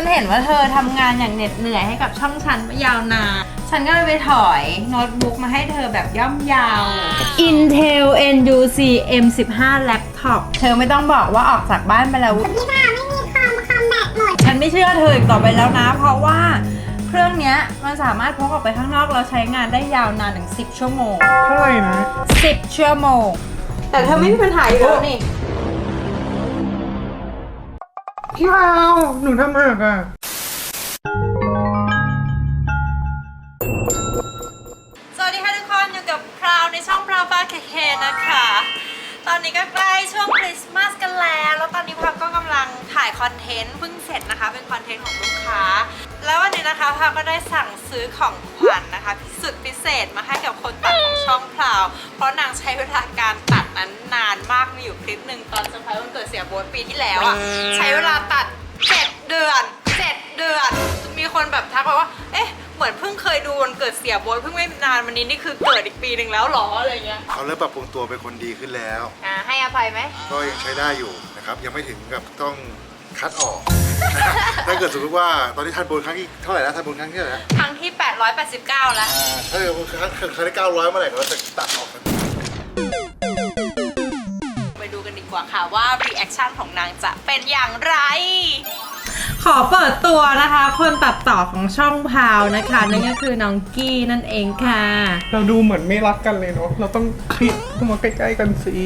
ฉันเห็นว่าเธอทำงานอย่างเหน็ดเหนื่อยให้กับช่องฉันมายาวนาน ฉันก็เลยไปถอยโน้ตบุ๊กมาให้เธอแบบย่อมยาว Intel NUC M15 Laptop เธอไม่ต้องบอกว่าออกจากบ้านไปแล้วพี่ค่ะไม่มีคอมคอมแบตหมดฉันไม่เชื่อเธออีกต่อไปแล้วนะ เพราะว่าเครื่องเนี้ยมันสามารถพกออกไปข้างนอกแล้วใช้งานได้ยาวนานถึง 10 ชั่วโมง เท่าไหร่นะ 10 ชั่วโมง แต่เธอไม่มีปัญหาอยู่แล้วนี่ พี่พาวหนูทำหักอะ สวัสดีค่ะทุกคนอยู่กับพราวในช่องพราวฟ้าแคร์นะคะ ตอนนี้ก็ใกล้ช่วงคริสต์มาสกันแล้ว แล้วตอนนี้พราวก็กำลังถ่ายคอนเทนต์เพิ่งเสร็จนะคะ เป็นคอนเทนต์ของลูกค้า แล้ววันนี้นะคะพราวก็ได้สั่งซื้อของขวัญนะคะพิสุดพิเศษมาให้กับคนตัดของช่องพราว เพราะนางใช้เวลาการตัดนั้นนานมากมีอยู่คลิปหนึ่งตอนเซอร์ไพรส์วันเกิดเสียโบ๊ทปีที่แล้วอะใช้เวลาตัด 7 เดือน 7 เดือน มีคนแบบทักมาว่า เอ๊ะเหมือนเพิ่งเคยดูวันเกิดเสียโบ๊ทเพิ่งไม่นานวันนี้นี่คือเกิดอีกปีหนึ่งแล้วเหรออะไรเงี้ยเขาเริ่มปรับปรุงตัวเป็นคนดีขึ้นแล้ว อ่าให้อภัยไหมก็ยังใช้ได้อยู่นะครับยังไม่ถึงกับต้อง คัดออก ถ้าเกิดสมมติว่าตอนนี้ทันบนครั้งที่เท่าไหร่แล้วทันบนครั้งที่เท่าไหร่ครั้งที่ 889 แล้ว อ่าถ้าเกิดครั้งครั้งที่เก้าร้อยเมื่อไหร่เราจะตัดออกกันไปดูกันดีกว่าค่ะว่ารีแอคชั่นของนางจะเป็นอย่างไร ขอเปิดตัวนะคะ คนตัดต่อของช่องพาวนะคะ นั่นก็คือน้องกี้นั่นเองค่ะ เราดูเหมือนไม่รักกันเลยเนาะ เราต้องคลิกเข้ามาใกล้ๆกันสิ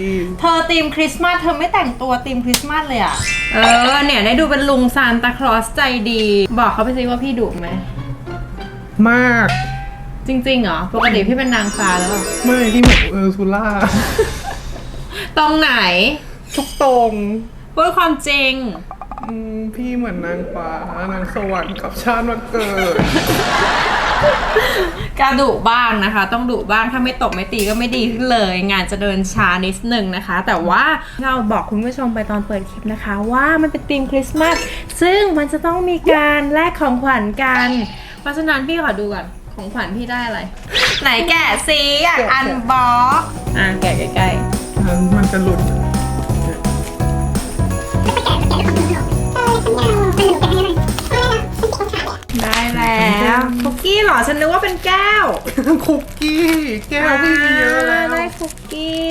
เธอธีมคริสต์มาสเธอไม่แต่งตัวธีมคริสต์มาสเลยอะเออเนี่ยได้ดูเป็นลุงซานตาคลอสใจดี บอกเขาไปสิว่าพี่ดุไหม มาก จริงๆเหรอ ปกติพี่เป็นนางฟ้าแล้วเหรอไม่ที่เหมือนเออร์ซูล่า ตรงไหน ทุกตรง พูดความจริง อืมพี่เหมือนนางฟ้านางสวรรค์กับชาติวันเกิดกระดุบ้างนะคะ ต้องดุบ้างถ้าไม่ตบไม่ตีก็ไม่ดีขึ้นเลย งานจะเดินช้านิดหนึ่งนะคะ แต่ว่าเราบอกคุณผู้ชมไปตอนเปิดคลิปนะคะ ว่ามันเป็นธีมคริสต์มาสซึ่งมันจะต้องมีการแลกของขวัญกัน เพราะฉะนั้นพี่ขอดูก่อนของขวัญพี่ได้อะไร ไหนแกะซิอยากอันบ็อกอะแกะใกล้ๆ มันมันจะหลุด ได้แล้วคุกกี้เหรอฉันนึกว่าเป็นแก้วคุกกี้แก้วพี่มีเยอะแล้วได้คุกกี้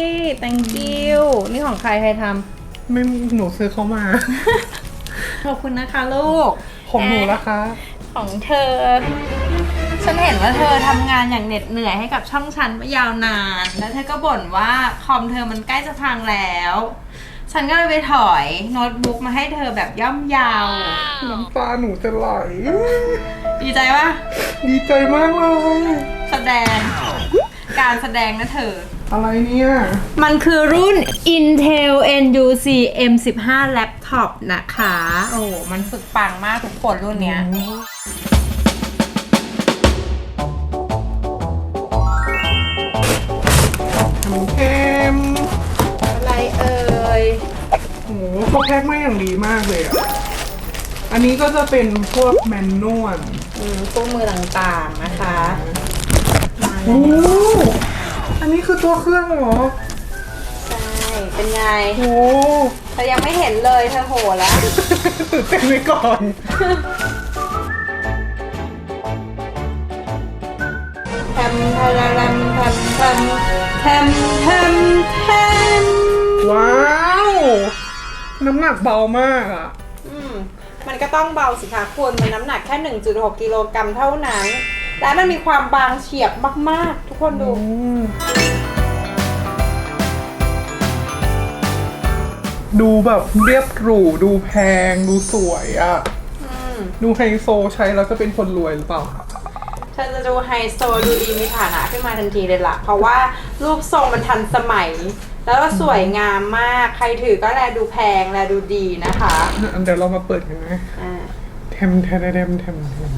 thank you นี่ของใครใครทไม่หนูซื้อเขามาำขอบคุณนะคะลูก ของหนูนะคะของเธอ ฉันเห็นว่าเธอทำงานอย่างเหน็ดเหนื่อยให้กับช่องฉันมายาวนาน แล้วเธอก็บ่นว่าคอมเธอมันใกล้จะพังแล้ว ฉันก็เลยไปถอยโน้ตบุ๊กมาให้เธอแบบย่อมยาว น้ำตาหนูจะไหล ดีใจปะดีใจมากเลย แสดง การแสดงนะเธอ อะไรเนี่ย มันคือรุ่น Intel NUC M15 Laptop นะคะ โอ้มันสุดปังมากทุกคนรุ่นเนี้ย โอ้โหเขาแพ็คมาอย่างดีมากเลยอะ อันนี้ก็จะเป็นพวกแมนนวลอืมตู้มือต่างๆนะคะโอ้อันนี้คือตัวเครื่องเหรอใช่เป็นไงโอ้เธอยังไม่เห็นเลยเธอโหแล้ว ตื่นเต้นไว้ก่อน แทมแทมแทมแทมแทมแทมแทมว้าว น้ำหนักเบามากอะอืมมันก็ต้องเบาสิคะคุณมันน้ำหนักแค่ 1.6กิโลกรัมเท่านั้น และมันมีความบางเฉียบมาก ๆ ทุกคนดูดูแบบเรียบหรูดูแพงดูสวยอะอืมดูไฮโซใช้แล้วจะเป็นคนรวยหรือเปล่าครับเธอจะดูไฮโซดูดีมีฐานะขึ้นมาทันทีเลยล่ะ เพราะว่ารูปทรงมันทันสมัย แล้วก็สวยงามมาก ใครถือก็แลดูแพงแลดูดีนะคะอันเดี๋ยวเรามาเปิดกันนะอ่าเทมเทมเทมเทมเทม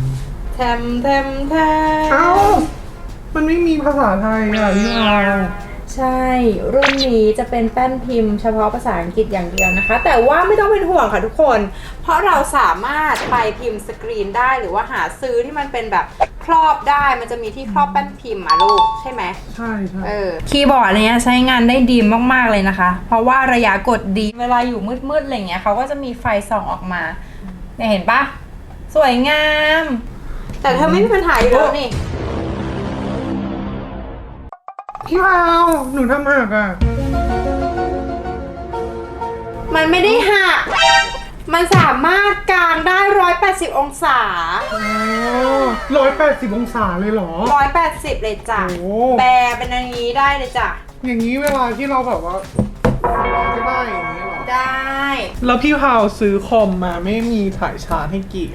แทมแทมแทมเอ้ามันไม่มีภาษาไทยอะพี่เอาใช่ รุ่นนี้จะเป็นแป้นพิมพ์เฉพาะภาษาอังกฤษอย่างเดียวนะคะ แต่ว่าไม่ต้องเป็นห่วงค่ะทุกคน เพราะเราสามารถไปพิมพ์สกรีนได้หรือว่าหาซื้อที่มันเป็นแบบ ครอบได้มันจะมีที่ครอบแป้นพิมพ์อะลูกใช่ไหมใช่ใช่เออคีย์บอร์ดเนี้ยใช้งานได้ดีมากๆเลยนะคะ เพราะว่าระยะกดดีเวลาอยู่มืดๆอะไรเงี้ยเขาก็จะมีไฟส่องออกมาเนี่ยเห็นปะสวยงาม แต่เธอไม่มีปัญหาอยู่แล้วนี่พี่พาวหนูทำหักอะมันไม่ได้หัก มันสามารถกางได้ 180 องศาอ๋อร้อยแปดสิบองศาเลยเหรอ 180 เลยจ้ะ โอ้ แบเป็นอย่างนี้ได้เลยจ้ะ อย่างนี้เวลาที่เราแบบว่าก็ได้อย่างนี้เหรอ ได้ แล้วพี่พาวซื้อคอมมาไม่มีสายชาร์จให้กี่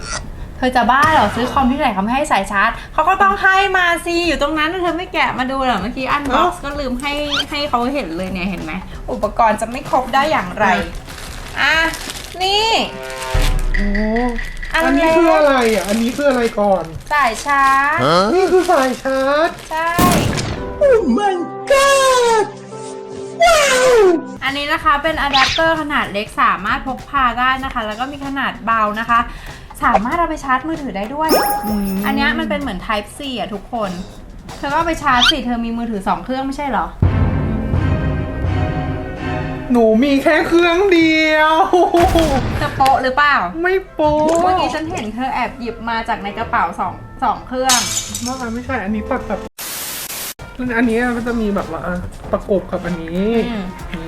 เธอจะบ้าเหรอซื้อคอมที่ไหนเขาไม่ให้สายชาร์จเขาก็ต้องให้มาสิอยู่ตรงนั้นเธอไม่แกะมาดูเหรอเมื่อกี้อันบ็อกซ์ก็ลืมให้ให้เขาเห็นเลยเนี่ยเห็นไหมอุปกรณ์จะไม่ครบได้อย่างไรอะ นี่ โอ้อันอันนี้เล็กคืออะไรอะ อันนี้คืออะไรก่อน สายชาร์จ นี่คือสายชาร์จ ใช่ Oh my god อันนี้นะคะเป็นอะแดปเตอร์ขนาดเล็กสามารถพกพาได้นะคะ แล้วก็มีขนาดเบานะคะ สามารถเอาไปชาร์จมือถือได้ด้วย อันเนี้ยมันเป็นเหมือน Type C อะทุกคน เธอก็เอาไปชาร์จสิ เธอมีมือถือ 2 เครื่องไม่ใช่เหรอ หนูมีแค่เครื่องเดียวเธอโป๊ะหรือเปล่า ไม่โป๊เมื่อกี้ฉันเห็นเธอแอบหยิบมาจากในกระเป๋าสองสองเครื่อง ไม่ค่ะไม่ใช่ อันนี้ตัดแบบอันนี้มันจะมีแบบว่าประกบกับอันนี้อืม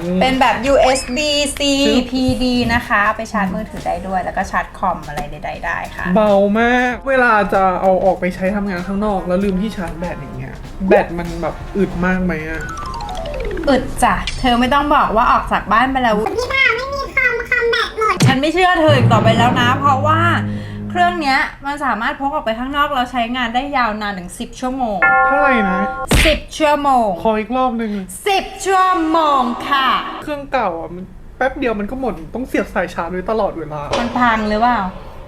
นี่ เป็นแบบ USB C จึ๊บ PD นะคะ ไปชาร์จมือถือได้ด้วย แล้วก็ชาร์จคอมอะไรใดๆได้ค่ะ เบามาก เวลาจะเอาออกไปใช้ทำงานข้างนอก แล้วลืมที่ชาร์จแบตอย่างเงี้ย แบตมันแบบอึดมากไหมอะ อึดจ้ะ เธอไม่ต้องบอกว่าออกจากบ้านไปแล้ว พี่พาวไม่มีคอมคอมแบตหมดฉันไม่เชื่อเธออีกต่อไปแล้วนะ เพราะว่าเครื่องเนี้ยมันสามารถพกออกไปข้างนอกแล้วใช้งานได้ยาวนานถึง 10 ชั่วโมง เท่าไหร่นะ 10 ชั่วโมง ขออีกรอบหนึ่ง10 ชั่วโมงค่ะ เครื่องเก่าอะมันแป๊บเดียวมันก็หมด ต้องเสียบสายชาร์จไว้ตลอดเวลา มันพังหรือเปล่า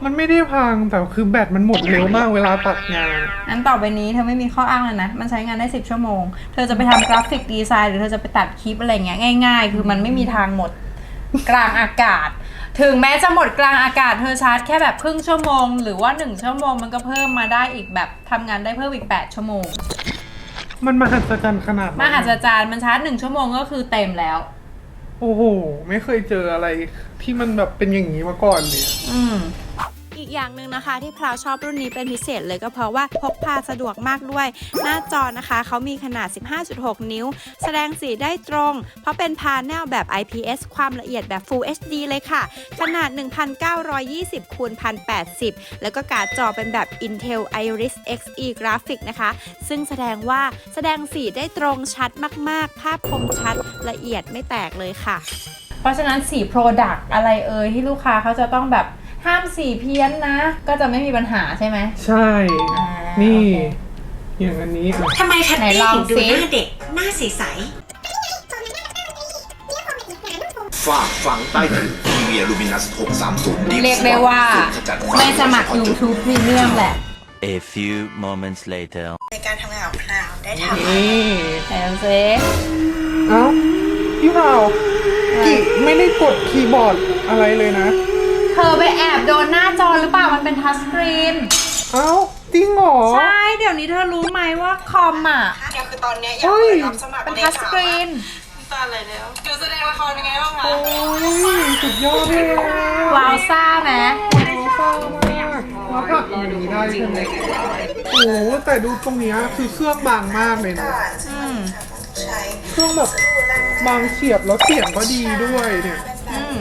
มันไม่ได้พังแต่คือแบตมันหมดเร็วมากเวลาตัดงาน งั้นต่อไปนี้เธอไม่มีข้ออ้างเลยนะ มันใช้งานได้ 10 ชั่วโมง เธอจะไปทำกราฟิกดีไซน์หรือเธอจะไปตัดคลิปอะไรเงี้ยง่ายๆ คือมันไม่มีทางหมดกลางอากาศ ถึงแม้จะหมดกลางอากาศเธอชาร์จแค่แบบครึ่งชั่วโมง หรือว่า 1 ชั่วโมงมันก็เพิ่มมาได้อีกแบบทำงานได้เพิ่มอีก 8 ชั่วโมง มันมหัศจรรย์ขนาดนั้นมหัศจรรย์มันชาร์จหนึ่งชั่วโมงก็คือเต็มแล้ว โอ้โห ไม่เคยเจออะไรที่มันแบบเป็นอย่างนี้มาก่อนเลยอะอืม อีกอย่างหนึ่งนะคะ ที่พราวชอบรุ่นนี้เป็นพิเศษเลยก็เพราะว่าพกพาสะดวกมากด้วย หน้าจอนะคะเขามีขนาด 15.6 นิ้ว แสดงสีได้ตรง เพราะเป็นพาเนลแบบ IPS ความละเอียดแบบ Full HD เลยค่ะ ขนาด 1920คูณ1080 แล้วก็การ์ดจอเป็นแบบ Intel Iris Xe Graphic นะคะ ซึ่งแสดงว่าแสดงสีได้ตรงชัดมาก ๆ ภาพคมชัดละเอียดไม่แตกเลยค่ะ เพราะฉะนั้นสี Product อะไรเอ่ยที่ลูกค้าเขาจะต้องแบบ ห้ามสีเพี้ยนนะ ก็จะไม่มีปัญหาใช่ไหม ใช่ อ่านี่ โอเค อย่างอันนี้อะทำไมแพตไหนตี้ลองถึงดูสิ หน้าเด็ก หน้าใส ฝากฝังใต้ผิวทีวีลูมินัส630 Deep เรียกได้ว่า Spot ขจัดควาไม่สมัคร YouTube Premium แหละ A few moments later. ในการทำงานของพราวได้ทำ นี่ไหนดูซิเอ้าพี่เผากิไม่ได้กดคีย์บอร์ดอะไรเลยนะเธ อไปแอบโดนหน้าจอหรือเปล่ามันเป็นทัชสกรีน เอ้าจริงเหรอ ใช่ เดี๋ยวนี้เธอรู้ไหมว่าคอมอะเดี๋ยวคือตอนเนี้ยอยากเฮ้ยเปิดรับสมัครเป็นทัชสกรีน ตอนอะไรแล้วเดี๋ยวแสดงละครเป็นไงบ้างคะโอ้ยสุดยอดเลยอะวาวซ่าไหมเศร้ามากแล้วผักอย่างนี้ได้ใช่ไหมโอ้โหแต่ดูตรงเนี้ยคือเครื่องบางมากเลยนะอืมใช้เครื่องแบบบางเฉียบแล้วเสียงก็ดีด้วยเนี่ย อืม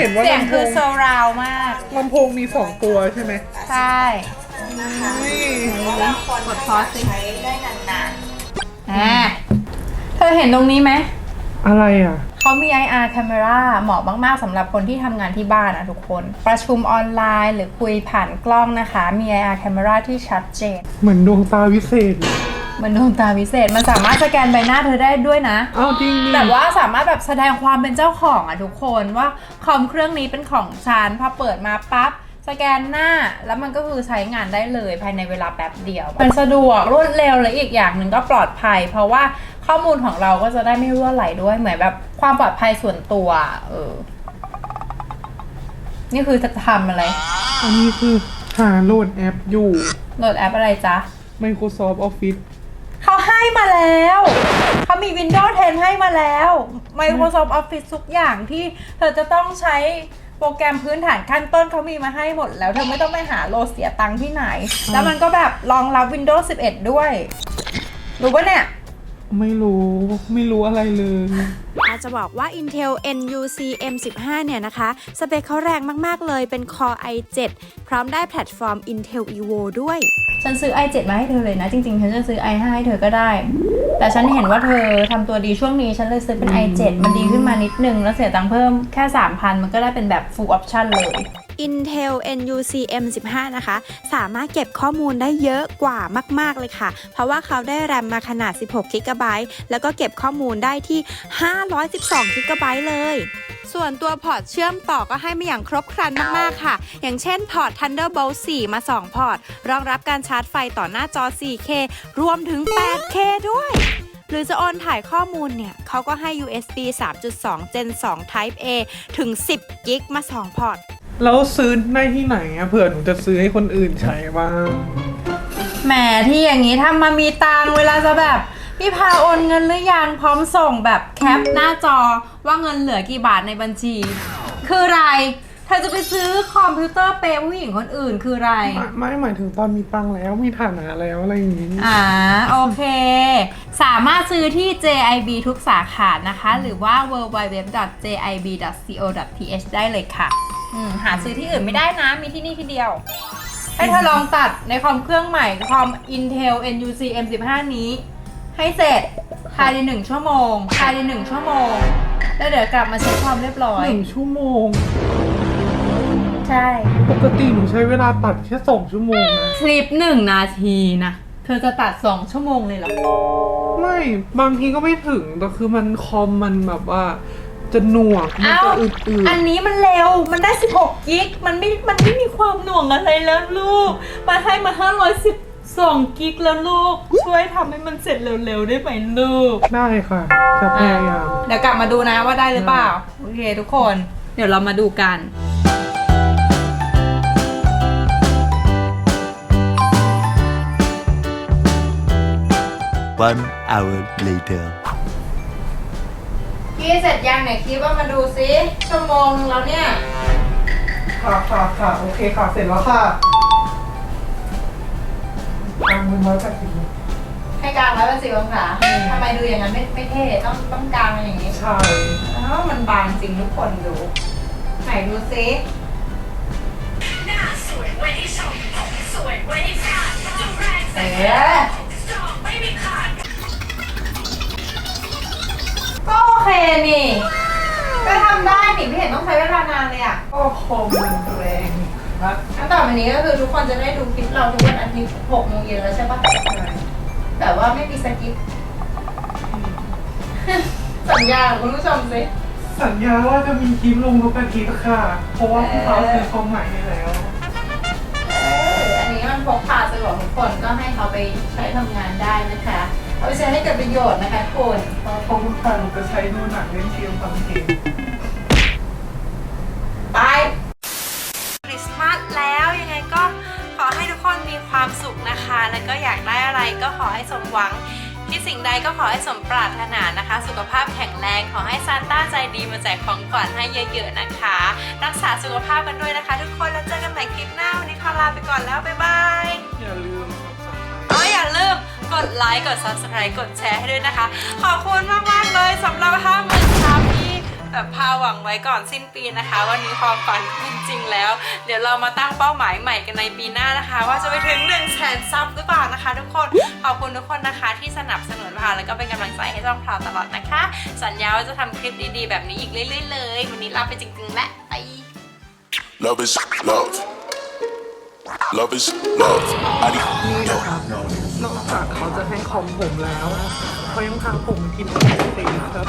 เห็นว่าเสียงลำโพคืองโซราวมาก ลำโพงมีสองตัวใช่ไหมใช่นี่กดพอสสิอ่าเธอเห็นตรงนี้ไหม อะไรอะ เขามี IR camera เหมาะมาก ๆสำหรับคนที่ทำงานที่บ้านอะทุกคน ประชุมออนไลน์หรือคุยผ่านกล้องนะคะ มี IR camera ที่ชัดเจน เหมือนดวงตาวิเศษเห มันดวงตาวิเศษ มันสามารถสแกนใบหน้าเธอได้ด้วยนะ เอ้าจริงดิแบบว่าสามารถแบบแสดงความเป็นเจ้าของอะทุกคนว่าคอมเครื่องนี้เป็นของฉันพอเปิดมาปั๊บสแกนหน้าแล้วมันก็คือใช้งานได้เลยภายในเวลาแป๊บเดียว มันสะดวกรวดเร็วและอีกอย่างหนึ่งก็ปลอดภัย เพราะว่าข้อมูลของเราก็จะได้ไม่รั่วไหลด้วยเหมือนแบบความปลอดภัยส่วนตัว เออ นี่คือจะทำอะไร อันนี้คือหาโหลดแอปอยู่ โหลดแอปอะไรจ๊ะ Microsoft Office เขา ให้มาแล้วเขามี Windows 10 ให้มาแล้ว Microsoft Office ทุกอย่างที่เธอจะต้องใช้โปรแกรมพื้นฐานขั้นต้นเขามีมาให้หมดแล้วเธอไม่ต้องไปหาโหลดเสียตังค์ที่ไหน แล้วมันก็แบบรองรับ Windows 11 ด้วย รู้ปะเนี่ย ไม่รู้ไม่รู้อะไรเลยอาจจะบอกว่า Intel NUC M15 เนี่ยนะคะ สเปคเขาแรงมาก ๆ เลยเป็น Core i7 พร้อมได้แพลตฟอร์ม Intel Evo ด้วย ฉันซื้อ i7 มาให้เธอเลยนะ จริง ๆ ฉันจะซื้อ i5 ให้เธอก็ได้ แต่ฉันเห็นว่าเธอทำตัวดีช่วงนี้ ฉันเลยซื้อเป็น i7 มันดีขึ้นมานิดนึง แล้วเสียตังค์เพิ่มแค่ 3,000 มันก็ได้เป็นแบบ full option เลย Intel NUC M15 นะคะ สามารถเก็บข้อมูลได้เยอะกว่ามาก ๆ เลยค่ะ เพราะว่าเขาได้แรมมาขนาด 16 g b แล้วก็เก็บข้อมูลได้ที่ 512 g b เลยส่วนตัวพอร์ตเชื่อมต่อก็ให้มาอย่างครบครันมาก ๆ ค่ะ อย่างเช่นพอร์ต Thunderbolt 4 มา 2 พอร์ต รองรับการชาร์จไฟต่อหน้าจอ 4K รวมถึง 8K ด้วย หรือจะโอนถ่ายข้อมูลเนี่ยเขาก็ให้ USB 3.2 Gen 2 Type A ถึง 10 g b มา 2 พอร์ต แล้วซื้อได้ที่ไหนอะเผื่อหนูจะซื้อให้คนอื่นใช้บ้าง แหมที่อย่างนี้ถ้ามามีตังค์เวลาจะแบบ พี่พาโอนเงินหรือยังพร้อมส่งแบบแคปหน้าจอว่าเงินเหลือกี่บาทในบัญชี คือไร ธอจะไปซื้อคอมพิวเตอร์เปย์ผู้หญิงคนอื่นคืออะไร ไม่ไม่หมายถึงตอนมีตังค์แล้วมีฐานะแล้วอะไรอย่างนี้ อ่าโอเค สามารถซื้อที่ JIB ทุกสาขานะคะ หรือว่า www.jib.co.th ได้เลยค่ะอืมหาซื้อที่อื่นไม่ได้นะ มีที่นี่ที่เดียว ให้เธอลองตัดในคอมเครื่องใหม่ คอม Intel NUC M15 นี้ ให้เสร็จภายในหนึ่งชั่วโมงภายในหนึ่งชั่วโมง แล้วเดี๋ยวกลับมาเช็คความเรียบร้อย หนึ่งชั่วโมง ใช่ ปกติหนูใช้เวลาตัดแค่สองชั่วโมงนะคลิปหนึ่งนาทีนะ เธอจะตัดสองชั่วโมงเลยเหรอ ไม่บางทีก็ไม่ถึงแต่คือมันคอมมันแบบว่า จะหน่วงมันเอ้าจะอึดอันนี้มันเร็ว มันได้ 16 กิก มันไม่ มันไม่มีความหน่วงอะไรแล้วลูก มาให้มา 512 กิกแล้วลูก ช่วยทำให้มันเสร็จเร็วๆได้ไหมลูกๆได้ค่ะจะพยายาม เดี๋ยวกลับมาดูนะว่าได้หรือเปล่า โอเคทุกคน เดี๋ยวเรามาดูกัน One hour later. พี่เสร็จยังไหนคิดว่ามาดูซิชั่วโมงนึงแล้วเนี่ย ค่ะค่ะค่ะโอเคค่ะ เสร็จแล้วค่ะตังค์มันร้อยแปดสิบให้กลางร้อยแปดสิบองศาทำไมดูอย่างนั้นไม่ไม่เท่ต้องต้องกลางอย่างนี้ใช่อ้าวมันบางจริงทุกคนดูไหนดูซิเอ๊ะก็โอเคนี่ ก็ทำได้นี่ไม่เห็นต้องใช้เวลานานเลยอะ โอ้คอมมันแรงมากขั้นต่อไปนี้ก็คือทุกคนจะได้ดูคลิปเราทุกวันอาทิตย์6โมงเย็นแล้วใช่ปะแต่ว่าไม่มีสกิปสัญญากับคุณผู้ชมสิสัญญาว่าจะมีคลิปลงทุกอาทิตย์ค่ะ เพราะว่าพี่ฟ้าซื้อคอมใหม่ให้แล้ว เอออันนี้มันพกพาสะดวกทุกคนก็ให้เขาไปใช้ทำงานได้นะคะ เอาไปใช้ให้เกิดประโยชน์นะคะคุณเพราะทุกครั้งหนูจะใช้ดูหนังเล่นเกมฟังเพลงไปคริสต์มาสแล้วยังไงก็ขอให้ทุกคนมีความสุขนะคะ แล้วก็อยากได้อะไรก็ขอให้สมหวังที่สิ่งใดก็ขอให้สมปรารถนานะคะ สุขภาพแข็งแรงขอให้ซานต้าใจดีมาแจกของขวัญให้เยอะๆนะคะ รักษาสุขภาพกันด้วยนะคะ ทุกคนแล้วเจอกันใหม่คลิปหน้าวันนี้ขอลาไปก่อนแล้วบ๊ายบายอย่าลืม กดไลค์กด subscribe กดแชร์ให้ด้วยนะคะ ขอบคุณมากๆเลยสำหรับห้าหมื่นซับที่แบบพาหวังไว้ก่อนสิ้นปีนะคะ วันนี้ความฝันเป็นจริงแล้ว เดี๋ยวเรามาตั้งเป้าหมายใหม่กันในปีหน้านะคะ ว่าจะไปถึง1นึ่งแสนซับหรือเปล่านะคะ ทุกคนขอบคุณทุกคนนะคะที่สนับสนุนพาแล้วก็เป็นกำลังใจให้ช่องพราวตลอดนะคะ สัญญาว่าจะทำคลิปดีๆ แบบนี้อีกเรื่อยๆเลย วันนี้ลาไปจริงๆและไป Love is love. Love is love. I need นี่ นอกจากเขาจะให้คอมผมแล้วเขายังพาผมกินไอศครีมครับ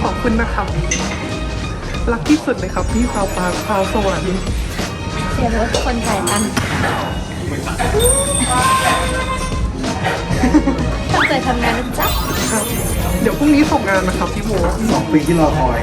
ขอบคุณนะครับรักที่สุดเลยครับพี่สาวปลาพาวสวรรค์เสียรถคนจ่ายตังค์ ตั้งใจทำงานนะจ๊ะครับเดี๋ยวพรุ่งนี้ส่งงานนะครับพี่โบ สองปีที่รอคอย